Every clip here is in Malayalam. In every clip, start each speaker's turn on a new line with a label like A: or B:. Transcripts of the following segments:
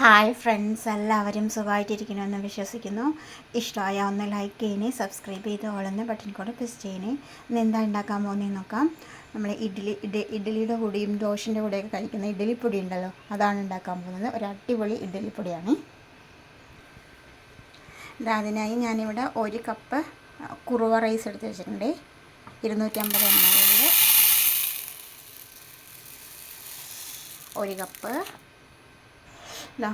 A: ഹായ് ഫ്രണ്ട്സ് എല്ലാവരും സുഖമായിട്ടിരിക്കണമെന്ന് വിശ്വസിക്കുന്നു. ഇഷ്ടമായ ഒന്ന് ലൈക്ക് ചെയ്യണേ സബ്സ്ക്രൈബ് ചെയ്ത് ഓളെന്ന് ബട്ടൺ കൂടെ പ്രസ് ചെയ്യണേ. ഇന്ന് എന്താ ഉണ്ടാക്കാൻ പോകുന്നതെന്ന് നോക്കാം. നമ്മൾ ഇഡ്ഡലി ഇഡ്ഡലി ഇഡ്ഡലിയുടെ കൂടിയും ദോശന്റെ കൂടെയൊക്കെ കഴിക്കുന്ന ഇഡ്ഡലിപ്പൊടി ഉണ്ടല്ലോ അതാണ് ഉണ്ടാക്കാൻ പോകുന്നത്. ഒരു അടിപൊളി ഇഡ്ഡലിപ്പൊടിയാണ്. അതിനായി ഞാനിവിടെ ഒരു കപ്പ് കുറുവ റൈസ് എടുത്ത് വെച്ചിട്ടുണ്ട്. ഇരുന്നൂറ്റമ്പത് എം ഒരു കപ്പ് ഇതാ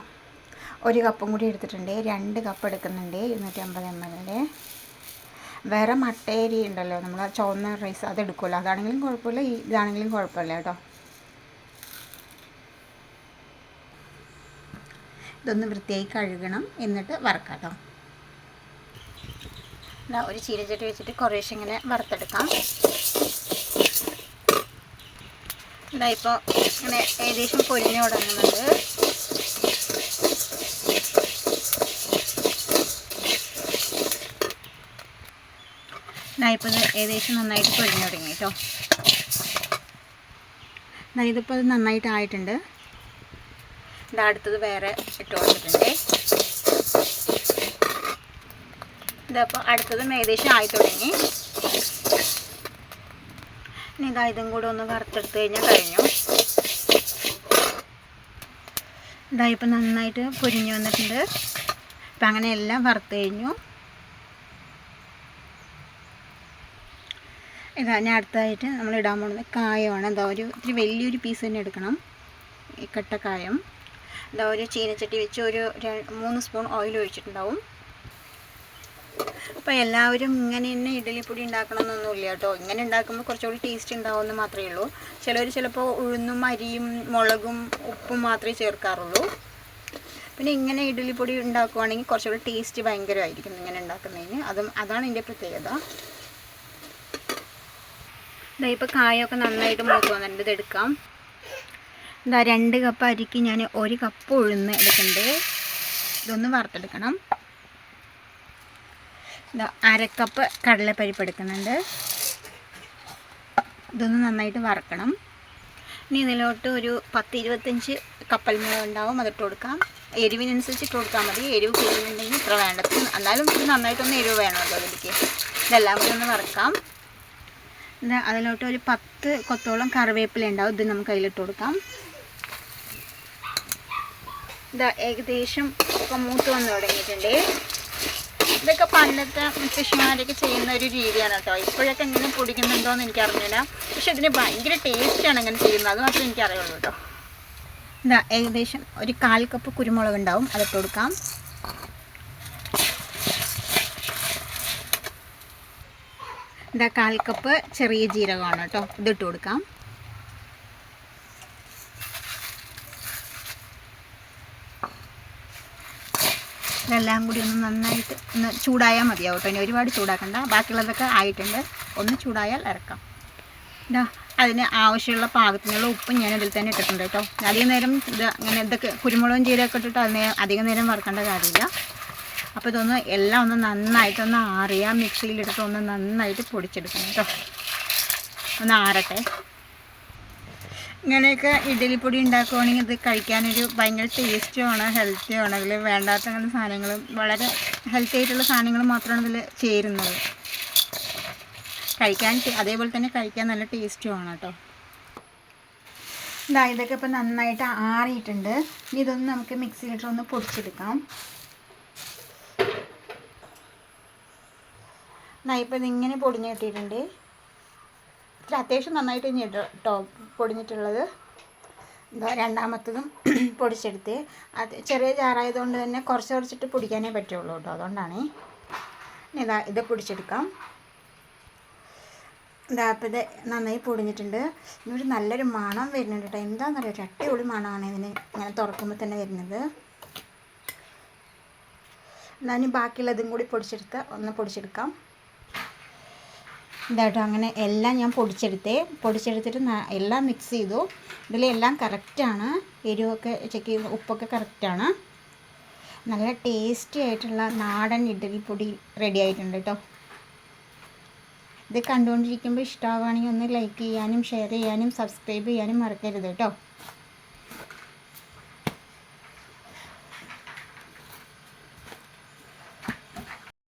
A: ഒരു കപ്പും കൂടി എടുത്തിട്ടുണ്ട്. രണ്ട് കപ്പ് എടുക്കുന്നുണ്ട് ഇരുന്നൂറ്റി അമ്പത് എം എല്ലിന്റെ വേറെ മട്ടേരി ഉണ്ടല്ലോ നമ്മൾ ചുവന്ന റൈസ് അത് എടുക്കുമല്ലോ അതാണെങ്കിലും കുഴപ്പമില്ല ഇതാണെങ്കിലും കുഴപ്പമില്ല കേട്ടോ. ഇതൊന്ന് വൃത്തിയായി കഴുകണം എന്നിട്ട് വറക്കാം കേട്ടോ ഒരു ചീരച്ചട്ടി വെച്ചിട്ട് കുറേശ്ശെ ഇങ്ങനെ വറുത്തെടുക്കാം. ഇതാ ഇപ്പോൾ ഇങ്ങനെ ഏകദേശം പൊരിഞ്ഞു തുടങ്ങുന്നുണ്ട്. ഇപ്പോൾ ഇത് ഏകദേശം നന്നായിട്ട് പൊരിഞ്ഞു തുടങ്ങി കേട്ടോ. ഇതിപ്പോൾ അത് നന്നായിട്ട് ആയിട്ടുണ്ട്. ഇത് അടുത്തത് വേറെ ഇട്ട് കൊടുത്തിട്ടുണ്ട്. ഇതപ്പോൾ അടുത്തതും ഏകദേശം ആയി തുടങ്ങി. ഇനി ഇതാ ഇതും കൂടെ ഒന്ന് വറുത്തെടുത്ത് കഴിഞ്ഞാൽ കഴിഞ്ഞു. ഇതായിപ്പോൾ നന്നായിട്ട് പൊരിഞ്ഞു വന്നിട്ടുണ്ട്. അപ്പം അങ്ങനെ എല്ലാം വറുത്ത് കഴിഞ്ഞു. ഇതാ ഞാൻ അടുത്തതായിട്ട് നമ്മൾ ഇടാൻ പോകുന്നത് കായമാണ്. എന്താ ഒരു ഇത്തിരി വലിയൊരു പീസ് തന്നെ എടുക്കണം. ഈ കട്ടക്കായം എന്താ ഒരു ചീനച്ചട്ടി വെച്ച് ഒരു മൂന്ന് സ്പൂൺ ഓയിൽ ഒഴിച്ചിട്ടുണ്ടാവും. അപ്പോൾ എല്ലാവരും ഇങ്ങനെ തന്നെ ഇഡലിപ്പൊടി ഉണ്ടാക്കണമെന്നൊന്നുമില്ല കേട്ടോ. ഇങ്ങനെ ഉണ്ടാക്കുമ്പോൾ കുറച്ചുകൂടി ടേസ്റ്റ് ഉണ്ടാവുമെന്ന് മാത്രമേ ഉള്ളൂ. ചിലർ ചിലപ്പോൾ ഉഴുന്നും അരിയും മുളകും ഉപ്പും മാത്രമേ ചേർക്കാറുള്ളൂ. പിന്നെ ഇങ്ങനെ ഇഡലിപ്പൊടി ഉണ്ടാക്കുവാണെങ്കിൽ കുറച്ചുകൂടി ടേസ്റ്റ് ഭയങ്കരമായിരിക്കും ഇങ്ങനെ ഉണ്ടാക്കുന്നതിന്. അതും അതാണ് എന്റെ പ്രത്യേകത. ഇതാ ഇപ്പോൾ കായൊക്കെ നന്നായിട്ട് മൂത്ത് വന്നിട്ടുണ്ട്. ഇതെടുക്കാം ഇതാ രണ്ട് കപ്പ് അരിക്ക് ഞാൻ ഒരു കപ്പ് ഉഴുന്ന് എടുക്കുന്നുണ്ട്. ഇതൊന്ന് വറുത്തെടുക്കണം. ഇതാ അരക്കപ്പ് കടലപ്പരിപ്പ് എടുക്കുന്നുണ്ട്. ഇതൊന്ന് നന്നായിട്ട് വറക്കണം. ഇനി ഇതിലോട്ട് ഒരു പത്ത് ഇരുപത്തഞ്ച് കപ്പൽ മുളക് ഉണ്ടാവും. അതിട്ട് കൊടുക്കാം. എരിവിനനുസരിച്ച് ഇട്ട് കൊടുത്താൽ മതി. എരിവ് കൂടുതലുണ്ടെങ്കിൽ ഇത്ര വേണ്ടത്. എന്നാലും ഇത് നന്നായിട്ടൊന്ന് എരിവ് വേണമല്ലോ അതിലേക്ക് ഇതെല്ലാം കൂടി ഒന്ന് വറക്കാം. അതിലോട്ട് ഒരു പത്ത് കൊത്തോളം കറിവേപ്പില ഉണ്ടാവും. ഇത് നമുക്ക് അതിലിട്ട് കൊടുക്കാം. ഇതാ ഏകദേശം ഇപ്പം മൂത്ത് വന്ന് തുടങ്ങിയിട്ടുണ്ട്. ഇതൊക്കെ പണ്ടത്തെ മുത്തശ്ശിമാരൊക്കെ ചെയ്യുന്ന ഒരു രീതിയാണ് കേട്ടോ. ഇപ്പോഴൊക്കെ എങ്ങനെ പൊടിക്കുന്നുണ്ടോ എന്ന് എനിക്ക് അറിഞ്ഞില്ല പക്ഷെ ഇതിന് ഭയങ്കര ടേസ്റ്റാണ് അങ്ങനെ ചെയ്യുന്നത്. അത് മാത്രമേ എനിക്ക് അറിയുള്ളൂ കേട്ടോ. ഇതാ ഏകദേശം ഒരു കാൽ കപ്പ് കുരുമുളക് ഉണ്ടാവും. അതിട്ട് കൊടുക്കാം. ഇതാ കാൽ കപ്പ് ചെറിയ ജീരകമാണ് കേട്ടോ. ഇതിട്ട് കൊടുക്കാം. ഇതെല്ലാം കൂടി ഒന്ന് നന്നായിട്ട് ഒന്ന് ചൂടായാൽ മതിയാവും കേട്ടോ. ഇനി ഒരുപാട് ചൂടാക്കണ്ട. ബാക്കിയുള്ളതൊക്കെ ആയിട്ടുണ്ട്. ഒന്ന് ചൂടായാൽ ഇറക്കാം. ഇതാ അതിന് ആവശ്യമുള്ള പാകത്തിനുള്ള ഉപ്പും ഞാൻ ഇതിൽ തന്നെ ഇട്ടിട്ടുണ്ട് കേട്ടോ. അധികം നേരം ഇത് അങ്ങനെ ഇതൊക്കെ കുരുമുളകും ജീരകമൊക്കെ ഇട്ടിട്ട് അതിന് അധികം നേരം വറുക്കേണ്ട കാര്യമില്ല. അപ്പോൾ ഇതൊന്ന് എല്ലാം ഒന്ന് നന്നായിട്ടൊന്ന് ആറിയാൻ മിക്സിയിലിട്ടിട്ട് ഒന്ന് നന്നായിട്ട് പൊടിച്ചെടുക്കണം കേട്ടോ. ഒന്ന് ആറട്ടെ. ഇങ്ങനെയൊക്കെ ഇഡലിപ്പൊടി ഉണ്ടാക്കുവാണെങ്കിൽ ഇത് കഴിക്കാനൊരു ഭയങ്കര ടേസ്റ്റുമാണ് ഹെൽത്തിയുമാണ്. അതിൽ വേണ്ടാത്ത അങ്ങനെ സാധനങ്ങളും വളരെ ഹെൽത്തി ആയിട്ടുള്ള സാധനങ്ങൾ മാത്രമാണ് ഇതിൽ ചേരുന്നത്. കഴിക്കാൻ അതേപോലെ തന്നെ കഴിക്കാൻ നല്ല ടേസ്റ്റുമാണ് കേട്ടോ. ഇതാ ഇതൊക്കെ ഇപ്പം നന്നായിട്ട് ആറിയിട്ടുണ്ട്. ഇനി ഇതൊന്ന് നമുക്ക് മിക്സിയിലിട്ടൊന്ന് പൊടിച്ചെടുക്കാം. എന്നാൽ ഇപ്പോൾ ഇതിങ്ങനെ പൊടിഞ്ഞ് കിട്ടിയിട്ടുണ്ട്. ഇത്ര അത്യാവശ്യം നന്നായിട്ട് ഇനി കേട്ടോ പൊടിഞ്ഞിട്ടുള്ളത്. എന്താ രണ്ടാമത്തതും പൊടിച്ചെടുത്ത്. അത് ചെറിയ ചാറായതുകൊണ്ട് തന്നെ കുറച്ച് കുറച്ചിട്ട് പൊടിക്കാനേ പറ്റുള്ളൂ കേട്ടോ അതുകൊണ്ടാണ്. ഇതാ ഇത് പൊടിച്ചെടുക്കാം. ഇതാ അപ്പോൾ ഇത് നന്നായി പൊടിഞ്ഞിട്ടുണ്ട്. ഇനി നല്ലൊരു മണം വരുന്നുണ്ട് കേട്ടോ എന്താണെന്നറിയോ ഒരു അടിപൊളി മണമാണ് ഇതിന് ഇങ്ങനെ തുറക്കുമ്പോൾ തന്നെ വരുന്നത്. എന്നാലും ബാക്കിയുള്ളതും കൂടി പൊടിച്ചെടുത്ത് ഒന്ന് പൊടിച്ചെടുക്കാം. ഇതാട്ടോ അങ്ങനെ എല്ലാം ഞാൻ പൊടിച്ചെടുത്തേ. പൊടിച്ചെടുത്തിട്ട് എല്ലാം മിക്സ് ചെയ്തു. ഇതിലെല്ലാം കറക്റ്റാണ് എരിവൊക്കെ ചെക്ക് ചെയ്ത് ഉപ്പൊക്കെ കറക്റ്റാണ് നല്ല ടേസ്റ്റി ആയിട്ടുള്ള നാടൻ ഇഡ്ഡലിപ്പൊടി റെഡി ആയിട്ടുണ്ട് കേട്ടോ ഇത് കണ്ടുകൊണ്ടിരിക്കുമ്പോൾ ഇഷ്ടമാവുകയാണെങ്കിൽ ഒന്ന് ലൈക്ക് ചെയ്യാനും ഷെയർ ചെയ്യാനും സബ്സ്ക്രൈബ് ചെയ്യാനും മറക്കരുത് കേട്ടോ